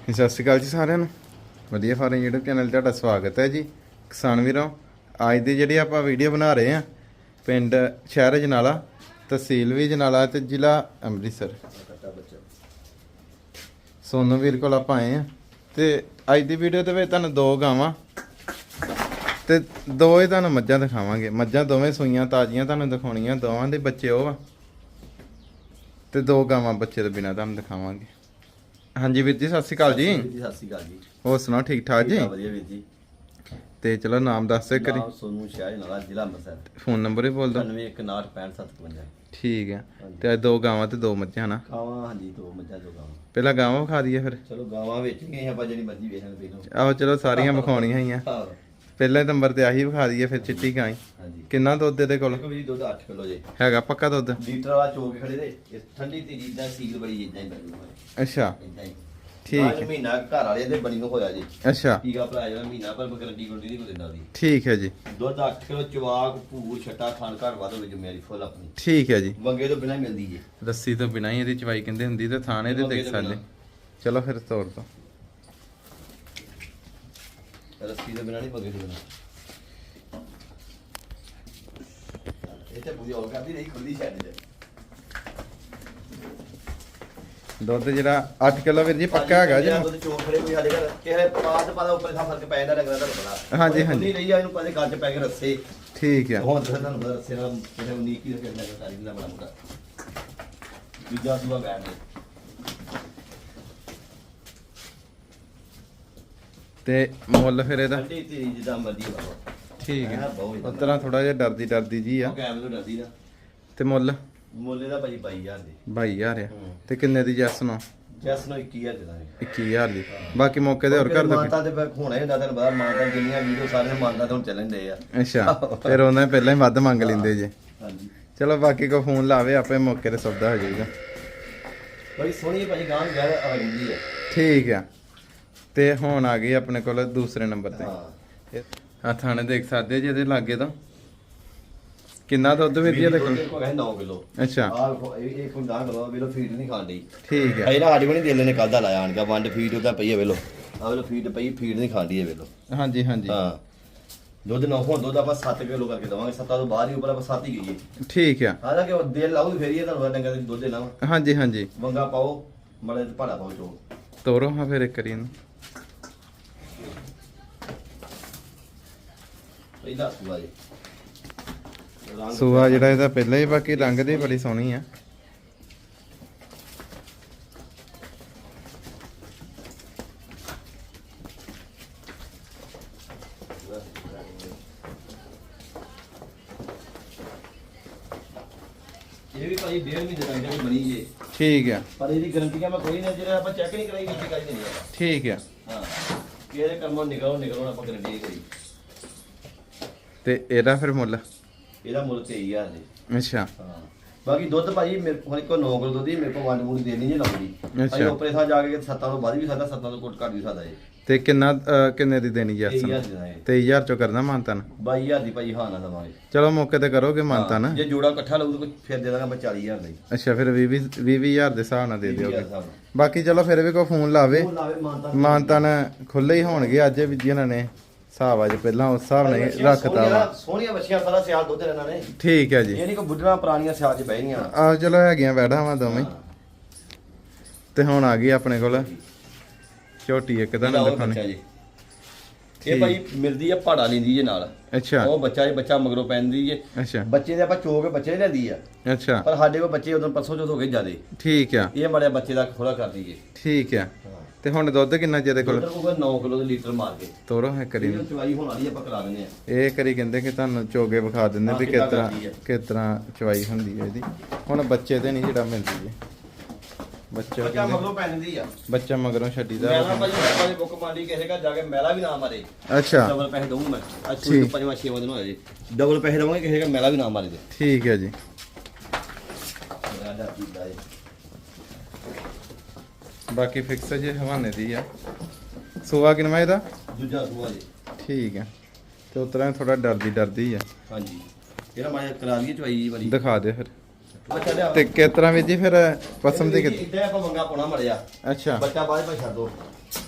ਸਤਿ ਸ਼੍ਰੀ ਅਕਾਲ ਜੀ ਸਾਰਿਆਂ ਨੂੰ। ਵਧੀਆ ਫਾਰਮ YouTube ਚੈਨਲ 'ਤੇ ਤੁਹਾਡਾ ਸਵਾਗਤ ਹੈ ਜੀ। ਕਿਸਾਨ ਵੀਰੋ, ਅੱਜ ਦੀ ਜਿਹੜੀ ਆਪਾਂ ਵੀਡੀਓ ਬਣਾ ਰਹੇ ਆ ਪਿੰਡ ਸ਼ਹਿਰ ਜਨਾਲਾ, ਤਹਿਸੀਲ ਵੀ ਜਨਾਲਾ ਤੇ ਜ਼ਿਲ੍ਹਾ ਅੰਮ੍ਰਿਤਸਰ। ਸੋਨੂ ਵੀਰ ਕੋਲ ਆਪਾਂ ਆਏ ਆ ਤੇ ਅੱਜ ਦੀ ਵੀਡੀਓ ਦੇ ਵਿੱਚ ਤੁਹਾਨੂੰ ਦੋ ਗਾਵਾਂ ਤੇ ਦੋ ਹੀ ਤੁਹਾਨੂੰ ਮੱਝਾਂ ਦਿਖਾਵਾਂਗੇ। ਮੱਝਾਂ ਦੋਵੇਂ ਸੂਈਆਂ, ਤਾਜ਼ੀਆਂ ਤੁਹਾਨੂੰ ਦਿਖਾਉਣੀਆਂ, ਦੋਵਾਂ ਦੇ ਬੱਚੇ ਉਹ ਆ। ਤੇ ਦੋ ਗਾਵਾਂ ਬੱਚੇ ਤੋਂ ਬਿਨਾਂ ਤੁਹਾਨੂੰ ਦਿਖਾਵਾਂਗੇ। ਹਾਂਜੀ ਵੀਰ ਜੀ ਸਤਿ ਸ਼੍ਰੀ ਅਕਾਲ ਜੀ। ਸਤਿ ਸ਼੍ਰੀ ਅਕਾਲ ਜੀ ਹੋਰ ਸੁਣਾਓ ਠੀਕ ਠਾਕ ਜੀ? ਵਧੀਆ ਵੀਰ ਜੀ। ਤੇ ਚਲੋ ਨਾਮ ਦੱਸ ਦੇ ਕਰੀ ਨਾਮ ਸੋਨੂ ਸ਼ਾਹ ਨਾਲਾ ਜ਼ਿਲ੍ਹਾ ਅੰਮ੍ਰਿਤਸਰ। ਫੋਨ ਨੰਬਰ ਹੀ ਬੋਲ ਦੋ 916557 ਠੀਕ ਹੈ ਤੇ ਅੱਜ ਦੋ ਗਾਵਾਂ ਤੇ ਦੋ ਮੱਝਾਂ ਨਾ ਖਾਵਾਂ ਹਾਂਜੀ ਦੋ ਮੱਝਾਂ ਦੋ ਗਾਵਾਂ। ਪਹਿਲਾਂ ਗਾਵਾਂ ਵਿਖਾ ਦਈਏ ਫਿਰ। ਚਲੋ ਗਾਵਾਂ ਵਿੱਚ ਗਏ ਆਪਾਂ ਜਿਹੜੀ ਮਰਜ਼ੀ ਵੇਖ ਲਓ। ਆਹੋ ਚਲੋ ਸਾਰੀਆਂ ਵਿਖਾਉਣੀਆਂ ਹੀ ਆ। ਪਹਿਲੇ ਨੰਬਰ ਤੇ ਆਹੀ ਵਿਖਾ ਦਈਏ ਫਿਰ ਚਿੱਟੀ ਗਾਂ ਹਾਂਜੀ। ਕਿੰਨਾ ਦੁੱਧ ਇਹਦੇ ਕੋਲ? ਦੇਖੋ ਵੀ ਦੁੱਧ 8 ਕਿਲੋ ਜੇ। ਹੈਗਾ ਪੱਕਾ ਦੁੱਧ? ਲੀਟਰ ਵਾਲਾ ਚੋਕ ਖੜੇ ਦੇ। ਇਸ ਠੰਡੀ ਤੇਰੀ ਦਾ ਸੀਲ ਬੜੀ ਇਦਾਂ ਹੀ ਬਣੀ ਹੋਈ। ਅੱਛਾ। ਇਦਾਂ ਹੀ। ਠੀਕ ਹੈ। ਮਹੀਨਾ ਘਰ ਵਾਲੇ ਦੇ ਬਣੀ ਨੂੰ ਹੋਇਆ ਜੀ। ਅੱਛਾ। ਟੀਕਾ ਭਰਾ ਜਾਣਾ ਮਹੀਨਾ ਪਰ ਗਰੰਟੀ ਗੁੰਡੀ ਨਹੀਂ ਕੋਈ ਦਿੰਦਾ ਉਹਦੀ। ਠੀਕ ਹੈ ਜੀ। ਦੁੱਧ 8 ਕਿਲੋ ਚਵਾਕ ਭੂਰ ਛੱਟਾ ਖਾਣ ਘਰ ਵਾਦ ਹੋਵੇ ਜ਼ਿੰਮੇਵਾਰੀ ਫੁੱਲ ਆਪਣੀ। ਠੀਕ ਹੈ ਜੀ। ਵੰਗੇ ਤੋਂ ਬਿਨਾਂ ਮਿਲਦੀ ਜੀ। ਰੱਸੀ ਤੋਂ ਬਿਨਾਂ ਹੀ ਇਹਦੀ ਚਵਾਈ ਕਹਿੰਦੇ ਹੁੰਦੀ ਤੇ ਥਾਣੇ ਤੇ ਦੇਖ ਸਕਦੇ। ਚਲੋ ਫਿਰ ਤੋਰ ਦੋ। ਰੱਸੀ ਦੇ ਬਿਨਾਂ ਨਹੀਂ ਤੋਂ ਬਿਨਾਂ ਇਹ ਤੇ ਪੂਰੀ ਹੋ ਕਰਦੀ ਰਹੀ ਖੁੱਲੀ ਛੱਡ ਦੇ। ਦੁੱਧ ਜਿਹੜਾ 8 ਕਿਲੋ ਵੀਰ ਜੀ ਪੱਕਾ ਹੈਗਾ ਜੀ। ਉਹਦੇ ਚੋਰ ਖੜੇ ਕੋਈ ਸਾਡੇ ਘਰ ਕਿਸੇ ਤੇ ਪਤਾ ਉੱਪਰ ਥਾਂ ਫ਼ਰਕ ਪੈ ਜਾਂਦਾ ਡੰਗਰਾਂ ਦਾ ਬੜਾ ਹਾਂਜੀ, ਹਾਂਜੀ। ਨਹੀਂ ਰਹੀ ਆ ਇਹਨੂੰ ਕਦੇ ਗੱਲ ਚ ਪੈ ਕੇ ਰੱਸੇ। ਠੀਕ ਹੈ ਹੁਣ ਤਾਂ ਤੁਹਾਨੂੰ ਪਤਾ ਰੱਸੇ ਨਾਲ ਨੂੰ ਨੀਕੀ ਰੱਖਿਆ ਜਾਂਦਾ ਸਾਰੀ ਦਾ ਬੜਾ ਮੁੰਡਾ ਦੂਜਾ ਦੂਆ ਬੈਠ ਦੇ ਤੇ ਮੁੱਲ ਫਿਰ ਇਹਦਾ? ਠੰਡੀ ਤੇਰੀ ਜਿੱਦਾਂ ਮਰਦੀ ਬਾਬਾ ਠੀਕ ਹੈ। ਤਰ੍ਹਾਂ ਥੋੜਾ ਜਿਹਾ ਡਰਦੀ ਡਰਦੀ ਜੀ ਆ। ਤੋਂ ਡਰਦੀ ਨਾ। ਤੇ ਮੁੱਲ? ਮੁੱਲੇ ਦਾ ਭਾਈ 22000 ਦੇ। 22000 ਆ। ਹੂੰ। ਤੇ ਕਿੰਨੇ ਦੀ ਜੈਸ ਨੂੰ? ਜੈਸ ਨੂੰ 21000 ਦੇ ਦਾਂਗੇ। 21000 ਦੀ। ਬਾਕੀ ਮੌਕੇ ਤੇ ਹੋਰ ਕਰ ਦੋ ਮਾਤਾ ਤੇ ਹੋਣਾ ਮਾਤਾ ਜਿੰਨੀਆਂ ਵੀਡੀਓ ਸਾਰੇ ਮਾਤਾ ਤੇ ਹੁਣ ਚੱਲਣ ਦੇ ਆ। ਅੱਛਾ। ਫਿਰ ਉਹਨਾਂ ਨੇ ਪਹਿਲਾਂ ਹੀ ਵੱਧ ਮੰਗ ਲੈਂਦੇ ਜੇ। ਹਾਂਜੀ। ਚਲੋ ਬਾਕੀ ਕੋ ਫੋਨ ਲਾਵੇ ਆਪੇ ਮੌਕੇ ਤੇ ਸੌਦਾ ਹੋ ਜਾਊਗਾ। ਬੜੀ ਸੋਹਣੀ ਭਾਈ ਗਾਂ ਗੱਲ ਆ ਹੈ ਠੀਕ ਆ। ਤੇ ਹੁਣ ਆ ਗਈ ਆਪਣੇ ਕੋਲ ਦੂਸਰੇ ਨੰਬਰ ਤੇ। ਆ ਥਾਣੇ ਦੇਖ ਸਕਦੇ ਜੀ ਇਹਦੇ ਲਾਗੇ ਤਾਂ। ਕਿੰਨਾ ਦੁੱਧ ਵੇਚੀ ਇਹਦੇ ਕੋਲ? ਕੋ ਕਹੇ 9 ਕਿਲੋ ਅੱਛਾ। ਆ ਇਹ ਵੇਲੋ ਫੀਡ ਨਹੀਂ ਡਈ। ਠੀਕ ਹੈ। ਨਾ ਸਾਡੀ ਬਣੀ ਦਿਲ ਨੇ ਕੱਲ ਦਾ ਲਾਇਆ ਆਣ ਕੇ ਵੰਡ ਫੀਡ ਉਹਦਾ ਪਈ ਹੈ ਵੇਲੋ। ਆ ਵੇਲੋ ਫੀਡ ਪਈ ਫੀਡ ਨਹੀਂ ਖਾਂਦੀ ਹੈ ਵੇਲੋ। ਹਾਂਜੀ ਹਾਂਜੀ। ਹਾਂ। ਦੁੱਧ ਨਾ ਹੁਣ ਦੁੱਧ ਆਪਾਂ 7 ਕਿਲੋ ਕਰਕੇ ਦਵਾਂਗੇ 7 ਤੋਂ ਬਾਹਰ ਹੀ ਉੱਪਰ ਆਪਾਂ 7 ਹੀ ਗਈਏ ਠੀਕ ਆ। ਹਾਲਾਂਕਿ ਉਹ ਦਿਲ ਲਾਉ ਫੇਰੀ ਇਹ ਤੁਹਾਨੂੰ ਦੇ ਦੁੱਧ ਵਾ। ਹਾਂਜੀ ਹਾਂਜੀ। ਵੰਗਾ ਪਾਓ ਮੜੇ ਤੇ ਭਾੜਾ ਪਾਓ ਚੋ ਤੋਰੋ ਹਾਂ ਫਿਰ ਇੱਕ ਇਹਨੂੰ। ਪਹਿਲਾ ਸੂਆ ਜੀ। ਰੰਗ ਸੂਆ ਜਿਹੜਾ ਇਹਦਾ ਪਹਿਲਾਂ ਹੀ ਬਾਕੀ ਰੰਗ ਦੀ ਬੜੀ ਸੋਹਣੀ ਆ। ਇਹ ਵੀ ਭਾਈ ਡੇਢ ਮਹੀਨੇ ਤੱਕ ਜਿਹੜੀ ਬਣੀ ਜੇ। ਠੀਕ ਆ। ਪਰ ਇਹਦੀ ਗਰੰਟੀਆਂ ਮੈਂ ਕੋਈ ਨਹੀਂ ਜਿਹੜਾ ਆਪਾਂ ਚੈੱਕ ਨਹੀਂ ਕਰਾਈ ਕਾਈ ਨਹੀਂ ਆ। ਠੀਕ ਆ। ਹਾਂ। ਕਿਹਦੇ ਕਰਮੋਂ ਨਿਕਲੋ ਨਿਕਲੋ ਆਪਾਂ ਗਰੰਟੀ ਨਹੀਂ ਕਰੀ ਤੇ ਇਹਦਾ ਫਿਰ ਮੁੱਲ? ਇਹਦਾ ਮੁੱਲ 23000 ਦੇ ਅੱਛਾ। ਹਾਂ। ਬਾਕੀ ਦੁੱਧ ਭਾਈ ਮੇਰੇ ਕੋਲ ਕੋਲ 9 ਕਿਲੋ ਦੁੱਧ ਹੀ ਮੇਰੇ ਕੋਲ ਵੰਡ ਮੂਡ ਦੇਣੀ ਜੇ ਲਾਉਂਦੀ। ਅੱਛਾ। ਭਾਈ ਉੱਪਰੇ ਥਾਂ ਜਾ ਕੇ ਸੱਤਾਂ ਤੋਂ ਵੱਧ ਵੀ ਸਕਦਾ ਸੱਤਾਂ ਤੋਂ ਘੱਟ ਘੱਟ ਵੀ ਸਕਦਾ ਇਹ। ਤੇ ਕਿੰਨਾ ਕਿੰਨੇ ਦੀ ਦੇਣੀ ਜੈਸ 23000 ਨੂੰ ਦੇ ਦਾਂਗੇ 23000 ਚੋਂ ਕਰਨਾ ਮਾਨਤਨ? 22000 ਦੀ ਭਾਈ ਹਾਂ ਨਾ ਦਵਾਂਗੇ। ਚਲੋ ਮੌਕੇ ਤੇ ਕਰੋਗੇ ਮਾਨਤਨ। ਜੇ ਜੋੜਾ ਇਕੱਠਾ ਲਊ ਤਾਂ ਫਿਰ ਦੇ ਦਾਂਗਾ ਮੈਂ 40000 ਦਾ ਹੀ। ਅੱਛਾ ਫਿਰ 20 20000 ਦੇ ਹਿਸਾਬ ਨਾਲ ਦੇ 20000 ਦਿਓਗੇ। ਬਾਕੀ ਚਲੋ ਫਿਰ ਵੀ ਕੋਈ ਫੋਨ ਲਾਵੇ। ਮਾਨਤਨ ਖੁੱਲੇ ਹੀ ਹੋਣਗੇ ਅੱਜ ਵੀ ਜਿਹਨਾਂ ਨੇ ਹਿਸਾਬ ਅੱਜ ਪਹਿਲਾਂ ਉਸ ਹਿਸਾਬ ਨਾਲ ਹੀ ਰੱਖਤਾ ਵਾ। ਸੋਹਣੀਆਂ ਬੱਚੀਆਂ ਸਾਰਾ ਸਿਆਲ ਦੁੱਧ ਇਹਨਾਂ ਨੇ। ਠੀਕ ਹੈ ਜੀ। ਇਹ ਨਹੀਂ ਕੋ ਬੁੱਢਣਾ ਪੁਰਾਣੀਆਂ ਸਿਆਲ 'ਚ ਬਹਿ ਗਈਆਂ ਆ ਚਲੋ ਹੈਗੀਆਂ ਬੈਠਾ ਵਾਂ ਦੋਵੇਂ। ਤੇ ਹੁਣ ਆ ਗਈ ਆਪਣੇ ਕੋਲ ਝੋਟੀ ਇੱਕ ਤਾਂ ਦਿਖਾਣੀ ਬੱਚਾ ਜੀ। ਇਹ ਭਾਈ ਮਿਲਦੀ ਆ ਪਹਾੜਾ ਲੈਂਦੀ ਜੇ ਨਾਲ। ਅੱਛਾ। ਉਹ ਬੱਚਾ ਜੇ ਬੱਚਾ ਮਗਰੋਂ ਪੈਂਦੀ ਜੇ। ਅੱਛਾ। ਬੱਚੇ ਦੇ ਆਪਾਂ ਚੋ ਕੇ ਬੱਚੇ ਲੈਂਦੀ ਆ। ਅੱਛਾ। ਪਰ ਸਾਡੇ ਕੋਲ ਬੱਚੇ ਉਦੋਂ ਪਰਸੋਂ ਚੌਥ ਹੋ ਗਏ ਜਿਆਦੇ। ਠੀਕ ਆ। ਇਹ ਮੜਿਆ ਬੱਚੇ ਦਾ ਖੋਲਾ ਕਰਦੀ ਜੇ। ਠੀਕ ਆ। ਤੇ ਹੁਣ ਦੁੱਧ ਕਿੰਨਾ ਜਿਹਦੇ ਕੋਲ? ਉਧਰ ਕੋਲ 9 ਕਿਲੋ ਦੇ ਲੀਟਰ ਮਾਰ ਕੇ। ਤੋਰੋ ਹੈ ਕਰੀ ਇਹਦੀ ਚਵਾਈ ਹੋਣ ਵਾਲੀ ਆਪਾਂ ਕਰਾ ਦਿੰਦੇ ਆ। ਇਹ ਕਰੀ ਕਹਿੰਦੇ ਕਿ ਤੁਹਾਨੂੰ ਚੋਗੇ ਵਿਖਾ ਦਿੰਦੇ ਹਾਂ, ਵੀ ਕਿਸ ਤਰ੍ਹਾਂ ਹੈ। ਕਿਸ ਤਰ੍ਹਾਂ ਚਵਾਈ ਹੁੰਦੀ ਹੈ ਇਹਦੀ। ਹੁਣ ਬੱਚੇ ਤੇ ਨਹੀਂ ਜਿਹੜਾ ਮਿਲਦੀ ਹੈ ਬੱਚਾ ਬੱਚਾ ਮਗਰੋਂ ਪੈਂਦੀ ਆ। ਬੱਚਾ ਮਗਰੋਂ ਛੱਡੀਦਾ ਮੈਲਾ ਭਾਈ ਆਪਾਂ ਦੇ ਬੁੱਕ ਮਾਰੀ ਕਿਸੇ ਘਰ ਜਾ ਕੇ ਮੈਲਾ ਵੀ ਨਾ ਮਾਰੇ। ਅੱਛਾ। ਡਬਲ ਪੈਸੇ ਦਊਂ ਮੈਂ। ਅੱਜ ਠੀਕ। ਤੋਂ ਪੰਜਵਾਂ ਛੇਵਾਂ ਦਿਨ ਹੋਇਆ ਜੀ। ਡਬਲ ਪੈਸੇ ਦਵਾਂਗੇ ਕਿਸੇ ਘਰ ਮੈਲਾ ਵੀ ਨਾ ਮਾਰੇ ਠੀਕ ਹੈ ਜੀ। ਡਰ ਪੀਂਦਾ ਏ ਬਾਕੀ ਫਿਕਸ ਜੇ ਹਵਾਨੇ ਦੀ ਆ। ਸੋਆ ਕਿਨਵਾ ਇਹਦਾ? ਦੂਜਾ ਸੂਆ ਜੀ। ਠੀਕ ਹੈ ਤੇ ਉਤਰਾ ਥੋੜਾ ਡਰਦੀ ਡਰਦੀ ਆ। ਹਾਂਜੀ। ਇਹਦਾ ਮਾਇਆ ਕਰਾ ਦਈਏ ਚਵਾਈ ਜੀ ਵਾਲੀ ਦਿਖਾ ਦੇ ਫਿਰ। ਬੱਚਾ ਲਿਆ। ਤੇ ਕਿਸ ਤਰ੍ਹਾਂ ਵੀਰ ਜੀ ਫਿਰ ਪਸਮ ਦੀ ਕਿ- ਇੱਦਾਂ ਆਪਾਂ ਮੰਗਾ ਪਾਉਣਾ ਮੜਿਆ। ਅੱਛਾ। ਬੱਚਾ ਬਾਅਦ ਵਿੱਚ ਛੱਡ ਦੋ।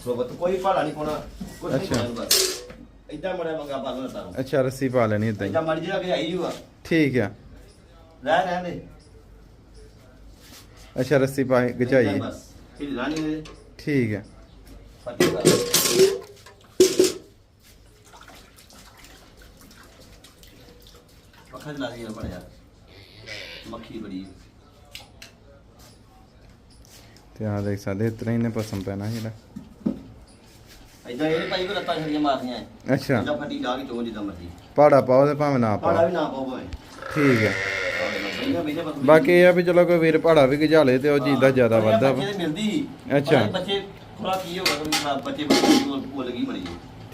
ਸੋ ਬੱਤ ਕੋਈ ਭਾੜਾ ਨਹੀਂ ਪਾਉਣਾ। ਕੁਝ ਨਹੀਂ ਅੱਛਾ। ਪਾਉਣਾ ਬਸ। ਇੱਦਾਂ ਮੜਿਆ ਮੰਗਾ ਪਾ ਲੈਣਾ ਤਾਂ ਅੱਛਾ ਰੱਸੀ ਪਾ ਲੈਣੀ ਇਦਾਂ ਹੀ। ਇੱਦਾਂ ਮੜ ਜਿਹੜਾ ਕਿ ਆਈ ਜੂਗਾ। ਠੀਕ ਆ। ਰਹਿ ਰਹਿ ਦੇ। ਅੱਛਾ ਰੱਸੀ ਪਾ ਬਸ। ਨਹੀਂ ਠੀਕ ਬੜਿਆ ਮੱਖੀ ਬੜੀ। ਤੇ ਆ ਦੇਖ ਸਕਦੇ ਇਸ ਤਰ੍ਹਾਂ ਹੀ ਨੇ ਪਸਮ ਪੈਣਾ ਜਿਹੜਾ ਇਦਾਂ ਇਹ ਭਾਈ ਕੋ ਰੱਤਾਂ ਛੜੀਆਂ ਮਾਰਦੀਆਂ ਐ। ਅੱਛਾ। ਇਦਾਂ ਫੱਟੀ ਲਾ ਕੇ ਚੋਂ ਜਿੱਦਾਂ ਮਰਜ਼ੀ। ਪਾੜਾ ਪਾਓ ਤੇ ਭਾਵੇਂ ਨਾ ਪਾੜਾ ਪਾਓ। ਵੀ ਨਾ ਪਾਓ ਭਾਵੇਂ। ਠੀਕ ਬਸ ਬਾਕੀ ਇਹ ਆ ਵੀ ਚਲੋ ਕੋਈ ਵੀਰ ਪਾੜਾ ਵੀ ਗਜਾ ਲੇ ਤੇ ਉਹ ਚੀਜ਼ ਦਾ ਜ਼ਿਆਦਾ ਬੱਚੇ ਵਾ ਅੱਛਾ। ਪਰ ਬੱਚੇ ਥੋੜਾ ਕੀ ਹੋਗਾ ਕੋਈ ਖਰਾਬ ਬੱਚੇ ਬੱਚੇ ਨੂੰ ਭੁੱਲ ਗਈ ਬੜੀ।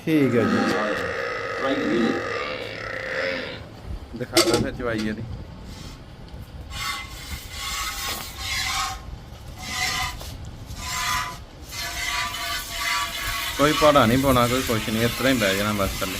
ਠੀਕ ਹੈ ਜੀ। ਟਰਾਈ ਕਰੀਏ ਦਿਖਾਦਾ ਫਿਰ ਚਵਾਈ ਇਹਦੀ। ਕੋਈ ਪਾੜਾ ਨਹੀਂ ਪਾਉਣਾ ਕੋਈ ਕੁਛ ਨਹੀਂ ਇਸ ਤਰ੍ਹਾਂ ਹੀ ਬਹਿ ਜਾਣਾ ਬਸ ਥੱਲੇ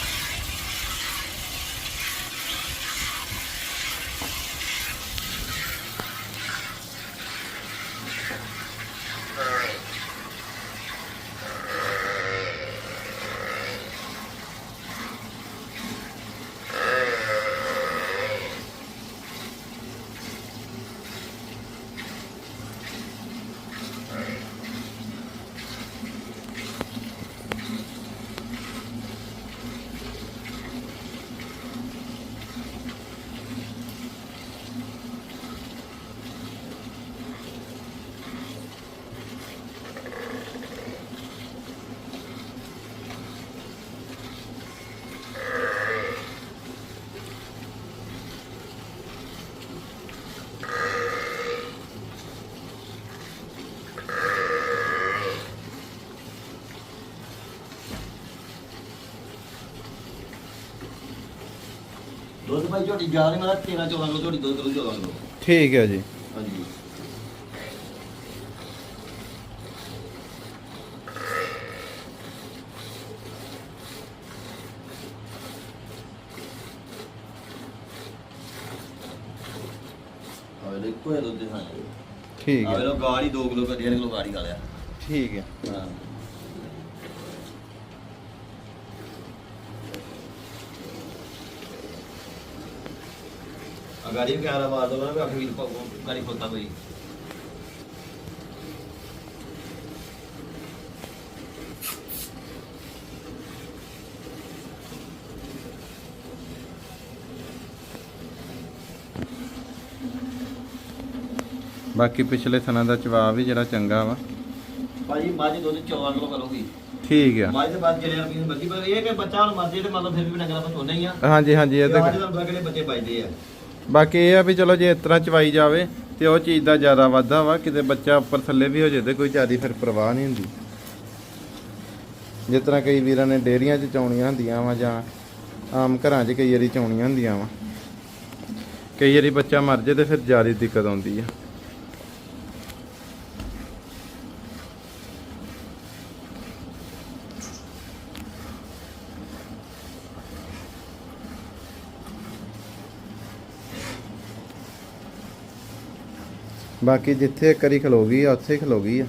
ਦੁੱਧ ਭਾਈ ਝੋਟੀ ਜਾ ਰਹੀ ਮੇਰਾ 13 14 ਕਿਲੋ ਝੋਟੀ ਦੁੱਧ ਕਿਲੋ 14 ਕਿਲੋ। ਠੀਕ ਹੈ ਜੀ। ਹਾਂਜੀ। ਆਵੇ ਦੇਖੋ ਇਹ ਦੁੱਧ ਹਾਂ ਠੀਕ ਹੈ। ਲੋ ਗਾੜੀ 2 ਕਿਲੋ ਕਰ 1.5 ਕਿਲੋ ਗਾੜੀ ਖਾ ਲਿਆ। ਠੀਕ ਹੈ। ਹਾਂ। ਬਾਕੀ ਪਿਛਲੇ ਥਣਾ ਦਾ ਚਵਾ ਵੀ ਜਿਹੜਾ ਚੰਗਾ ਵਾ। ਭਾਜੀ ਮੱਝ ਦੁੱਧ 14 ਕਿਲੋ ਕਰੋਗੀ। ਠੀਕ ਆ। ਮੱਝ ਦੇ ਬਾਅਦ ਜਿਹੜੇ ਰੁਪਏ ਮਰਜ਼ੀ ਪਰ ਇਹ ਕਿ ਬੱਚਾ ਹੁਣ ਮਰਜ਼ੀ ਤੇ ਮਤਲਬ ਫਿਰ ਵੀ ਡੰਗਰਾਂ ਤੋਂ ਸੋਨਾ ਹੀ ਆ। ਹਾਂਜੀ ਹਾਂਜੀ ਇਹ ਤੇ ਅੱਜ ਕੱਲ੍ਹ ਬੱਚੇ ਬਚਦੇ ਆ। ਬਾਕੀ ਇਹ ਆ ਵੀ ਚਲੋ ਜੇ ਇਸ ਤਰ੍ਹਾਂ ਚਵਾਈ ਜਾਵੇ ਤੇ ਉਹ ਚੀਜ਼ ਦਾ ਜ਼ਿਆਦਾ ਵਾਧਾ ਵਾ, ਕਿਤੇ ਬੱਚਾ ਉੱਪਰ ਥੱਲੇ ਵੀ ਹੋ ਜੇ ਤੇ ਕੋਈ ਜ਼ਿਆਦੀ ਫਿਰ ਪਰਵਾਹ ਨਹੀਂ ਹੁੰਦੀ। ਜਿਸ ਤਰ੍ਹਾਂ ਕਈ ਵੀਰਾਂ ਨੇ ਡੇਅਰੀਆਂ 'ਚ ਚੌਣੀਆਂ ਹੁੰਦੀਆਂ ਵਾ ਜਾਂ ਆਮ ਘਰਾਂ 'ਚ ਕਈ ਵਾਰੀ ਚੌਣੀਆਂ ਹੁੰਦੀਆਂ ਵਾ। ਕਈ ਵਾਰੀ ਬੱਚਾ ਮਰ ਜੇ ਤੇ ਫਿਰ ਜ਼ਿਆਦਾ ਦਿੱਕਤ ਆਉਂਦੀ ਆ। ਬਾਕੀ ਜਿੱਥੇ ਇੱਕ ਵਾਰੀ ਖਲੋ ਗਈ ਆ ਉੱਥੇ ਹੀ ਖਲੋ ਗਈ ਆ।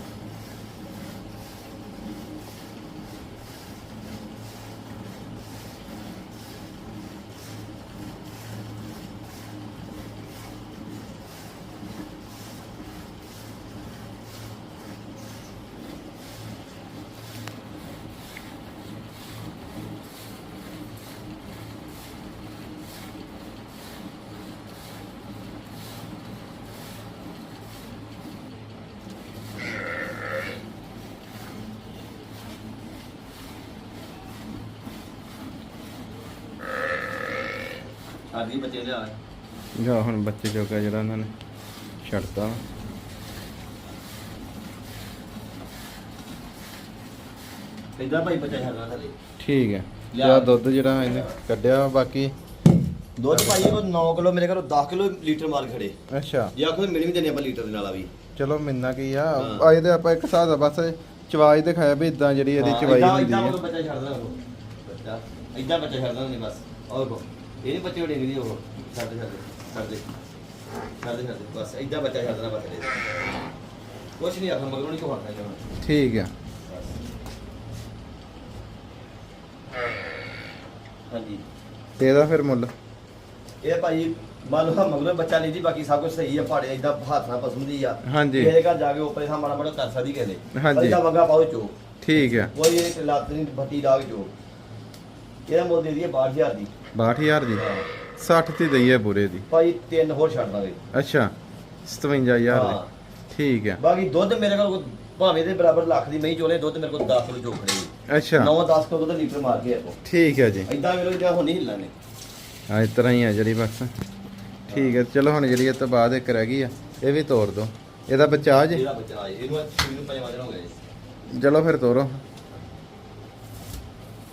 ਸਾਡੀ ਬੱਚੇ ਲਿਆ। ਜਾਂ ਹੁਣ ਬੱਚੇ ਜੋਗਾ ਜਿਹੜਾ ਉਹਨਾਂ ਨੇ ਛੱਡਤਾ। ਇਦਾਂ ਭਾਈ ਬੱਚਾ ਛੱਡਣਾ ਥੱਲੇ ਠੀਕ ਹੈ। ਲਿਆ। ਦੁੱਧ ਜਿਹੜਾ ਇਹਨੇ ਕੱਢਿਆ ਬਾਕੀ ਦੁੱਧ ਭਾਈ ਕੋ 9 ਕਿਲੋ ਮੇਰੇ ਘਰੋਂ 10 ਕਿਲੋ ਲੀਟਰ ਮਾਰ ਕੇ ਖੜੇ। ਅੱਛਾ। ਜੇ ਆਖੋ ਮਿਲ ਵੀ ਦਿੰਦੇ ਆਪਾਂ ਲੀਟਰ ਦੇ ਨਾਲ ਆ ਵੀ। ਚਲੋ ਮਿਲਣਾ ਕੀ ਆ? ਹਾਂ। ਆਏ ਤੇ ਆਪਾਂ ਇੱਕ ਹਿਸਾਬ ਦਾ ਬਸ ਚਵਾਈ ਦਿਖਾਇਆ ਵੀ ਇਦਾਂ ਜਿਹੜੀ ਇਹਦੀ ਚਵਾਈ ਹੁੰਦੀ ਹੈ। ਉਹ ਬੱਚਾ ਛੱਡਦਾ ਉਹ। ਬੱਚਾ। ਇਦਾਂ ਬੱਚਾ ਛੱਡਦਾ ਨਹੀਂ ਬਸ। ਉਹ ਕੋ ਇਹ ਨੀ ਬੱਚੇ ਗਈ ਉਹ ਛੱਡ ਛੱਡ ਛੱਡ ਛੱਡ ਛੱਡ ਬਸ ਇਦਾਂ ਬੱਚਾ ਛੱਡ ਦੇਣਾ ਬੱਚੇ ਕੁਛ ਨਹੀਂ ਆਖਣਾ ਮਗਰੋਂ ਨਹੀਂ ਕੋਹਣਾ ਜਾਣਾ ਠੀਕ ਆ। ਹਾਂਜੀ। ਤੇ ਇਹਦਾ ਫਿਰ ਮੁੱਲ? ਇਹ ਭਾਈ ਮੰਨ ਲਓ ਮਗਰੋਂ ਬੱਚਾ ਨਹੀਂ ਜੀ ਬਾਕੀ ਸਭ ਕੁਝ ਸਹੀ ਆ ਪਹਾੜੇ ਇਦਾਂ ਹੱਥ ਨਾਲ ਪਸੰਦੀ ਆ। ਹਾਂਜੀ। ਕਿਸੇ ਘਰ ਜਾ ਕੇ ਉੱਪਰ ਥਾਂ ਮਾੜਾ ਮਾੜਾ ਕਰ ਸਕਦੀ ਕਹਿੰਦੇ ਹਾਂਜੀ। ਇਦਾਂ ਵੰਗਾ ਪਾਓ ਚੋ। ਠੀਕ ਆ। ਕੋਈ ਇੱਕ ਲੱਤ ਨਹੀਂ ਲਾਗ ਚੋ। ਇਹਦਾ ਮੁੱਲ ਦੇ ਦਈਏ 62000 ਦੀ। 62000 ਦੀ। ਹਾਂ। 60 ਦੀ ਦਈਏ ਪੂਰੇ ਦੀ। ਭਾਈ ਤਿੰਨ ਹੋਰ ਛੱਡ ਦਾਂਗੇ। ਅੱਛਾ 57000 ਹਾਂ। ਦੀ। ਠੀਕ ਆ। ਬਾਕੀ ਦੁੱਧ ਮੇਰੇ ਕੋਲ ਭਾਵੇਂ ਦੇ ਬਰਾਬਰ ਲੱਖ ਦੀ ਮਹੀਂ ਚੋਲੇ ਦੁੱਧ ਮੇਰੇ ਕੋਲ 10 ਕਿਲੋ ਚੋਖ ਰਹੀ ਅੱਛਾ। 9-10 ਕਿਲੋ ਦੁੱਧ ਲੀਟਰ ਮਾਰ ਕੇ ਆਪੋ ਠੀਕ ਹੈ ਜੀ। ਇਦਾਂ ਵੇਲੋ ਜਿਹਾ ਹੁਣ ਨਹੀਂ ਹਿੱਲਣੇ ਆ ਇਸ ਤਰ੍ਹਾਂ ਹੀ ਆ ਜਿਹੜੀ ਬਸ। ਠੀਕ ਹੈ ਚਲੋ ਹੁਣ ਜਿਹੜੀ ਇਹ ਤੋਂ ਬਾਅਦ ਇੱਕ ਰਹਿ ਗਈ ਆ ਇਹ ਵੀ ਤੋੜ ਦੋ। ਇਹਦਾ ਬੱਚਾ ਜੇ। ਇਹਦਾ ਬੱਚਾ ਆਏ ਇਹਨੂੰ ਸੂਈ ਨੂੰ ਪੰਜ ਦਿਨ ਹੋ ਗਏ ਜੀ। ਚਲੋ ਫਿਰ ਤੋਰੋ।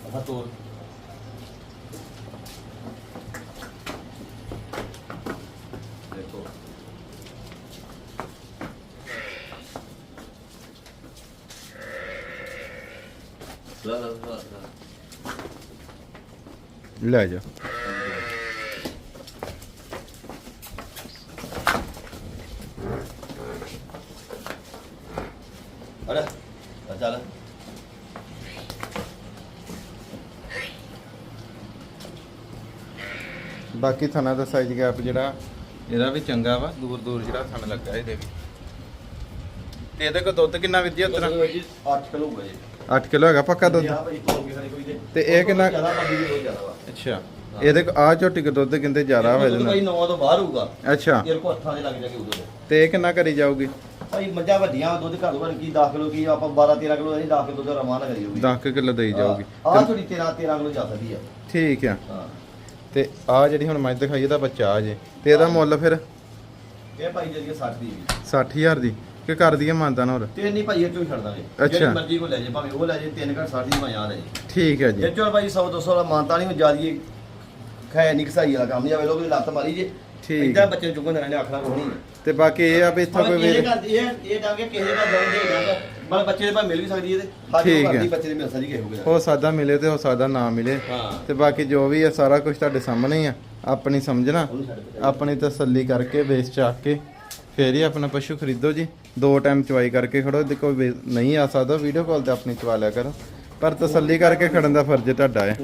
ਆਹ ਤੋਰ ਦੇਖੋ ਲਾ ਲਾ ਲਾ ਲਾ ਜਾ ਅਰੇ ਚੱਲ ਬਾਕੀ ਥਣਾ ਦਾ ਸਾਈਜ਼ ਗੈਪ ਜਿਹੜਾ ਇਹਦਾ ਵੀ ਚੰਗਾ ਵਾ ਦੂਰ ਦੂਰ ਜਿਹੜਾ ਥਣ ਲੱਗਾ ਇਹਦੇ ਵੀ। ਤੇ ਇਹਦੇ ਕੋਲ ਦੁੱਧ ਕਿੰਨਾ ਉਤਰਾ ਜੀ 8 ਕਿਲੋ ਹੋ ਗਏ 8 ਕਿਲੋ ਹੈਗਾ ਪੱਕਾ ਦੁੱਧ? ਆ ਭਾਈ ਕੋਈ ਦੇ। ਤੇ ਇਹ ਕਿੰਨਾ- ਜ਼ਿਆਦਾ ਭਾਜੀ ਉਹ ਜ਼ਿਆਦਾ ਵਾ। ਅੱਛਾ। ਇਹਦੇ ਆ ਝੋਟੀ ਦੁੱਧ ਕਿੰਦੇ ਜ਼ਿਆਦਾ ਹੋਵੇ ਇਹਦੇ ਭਾਈ ਨਾਲ 9 ਤੋਂ ਬਾਹਰ ਹੋਊਗਾ। ਅੱਛਾ। ਇਹ ਕੋ ਹੱਥਾਂ ਦੇ ਲੱਗ ਜਾ ਕੇ ਉਦੋਂ ਤੇ ਇਹ ਕਿੰਨਾ ਕਰੀ ਜਾਊਗੀ? ਭਾਈ ਮੱਝਾਂ ਵੱਡੀਆਂ ਦੁੱਧ ਘੱਟ ਘੱਟ ਕੀ 10 ਕਿਲੋ ਕੀ ਆਪਾਂ 12 13 ਕਿਲੋ ਨਹੀਂ 10 ਕਿਲੋ ਦੁੱਧ ਰਵਾਨਾ ਕਰੀ ਜਾਊਗੀ। 10 ਕਿਲੋ ਦੇਈ ਜਾਊਗੀ। ਆਹ ਥੋੜੀ 13 13 ਕਿਲੋ ਜਾ ਸਕਦੀ ਆ। ਠੀਕ ਆ। ਹਾਂ। ਤੇ ਆ ਜਿਹੜੀ ਹੁਣ ਮੱਝ ਦਿਖਾਈ ਇਹਦਾ ਬੱਚਾ ਆ ਜੇ। ਤੇ ਇਹਦਾ ਮੁੱਲ ਫਿਰ? ਇਹ ਭਾਈ ਜਿਹੜੀ 60 ਦੀ ਵੀ 60000 ਦੀ। ਕਿ ਕਰ ਦਈਏ ਮਾਨਤਾ ਹੋਰ? ਤੇ ਨਹੀਂ ਭਾਈ ਚੋਂ ਹੀ ਛੱਡ ਦਾਂਗੇ ਅੱਛਾ। ਜਿਹੜੀ ਮਰਜ਼ੀ ਕੋ ਲੈ ਜੇ ਭਾਵੇਂ ਉਹ ਲੈ ਜੇ 3 ਘੱਟ 60 ਦੀ ਭਾਵੇਂ ਆ ਲੈ ਜੇ ਠੀਕ ਹੈ ਜੀ। ਇਹ ਚੋਂ ਭਾਈ 100 200 ਵਾਲਾ ਮਾਨਤਾ ਨਹੀਂ ਜਿਆਦੀ ਖੈ ਨਹੀਂ ਕਸਾਈ ਵਾਲਾ ਕੰਮ ਜਾਵੇ ਲੋਕ ਲੱਤ ਮਾਰੀ ਜੇ। ਠੀਕ। ਇਦਾਂ ਬੱਚੇ ਚੁੱਕਣ ਨੇ ਆਖਣਾ ਕੋਈ ਨਹੀਂ। ਤੇ ਬਾਕੀ ਇਹ ਆ ਵੀ ਇੱਥੋਂ ਕੋਈ ਇਹ ਗੱਲ ਇਹ ਇਹ ਜਾਗੇ ਕਿਸੇ ਦਾ ਜਾਣ ਦੇ ਜਾਂਦਾ ਮਤਲਬ ਬੱਚੇ ਦੇ ਭਾਵੇਂ ਮਿਲ ਵੀ ਸਕਦੀ ਹੈ ਤੇ ਠੀਕ ਹੈ। ਬੱਚੇ ਦੇ ਮਿਲ ਸਕਦੀ ਕਿਸੇ ਗਿਆ ਹੋ ਸਕਦਾ ਮਿਲੇ ਤੇ ਹੋ ਸਕਦਾ ਨਾ ਮਿਲੇ। ਹਾਂ। ਤੇ ਬਾਕੀ ਜੋ ਵੀ ਆ ਸਾਰਾ ਕੁਝ ਤੁਹਾਡੇ ਸਾਹਮਣੇ ਹੀ ਆ। ਆਪਣੀ ਸਮਝਣਾ। ਉਹਨੂੰ ਛੱਡ ਕੇ। ਆਪਣੀ ਤਸੱਲੀ ਕਰਕੇ ਵੇਚ ਚਾਕ ਕੇ। ਫੇਰ ਹੀ ਆਪਣਾ ਪਸ਼ੂ ਖਰੀਦੋ ਜੀ। ਦੋ ਟਾਈਮ ਚਵਾਈ ਕਰਕੇ ਖੜੋ ਜੇ ਕੋਈ ਨਹੀਂ ਆ ਸਕਦਾ ਵੀਡੀਓ ਕਾਲ ਤੇ ਆਪਣੀ ਚਵਾ ਲਿਆ ਕਰੋ। ਪਰ ਤਸੱਲੀ ਕਰਕੇ ਖੜਨ ਦਾ ਫਰਜ਼ ਤੁਹਾਡਾ ਹੈ।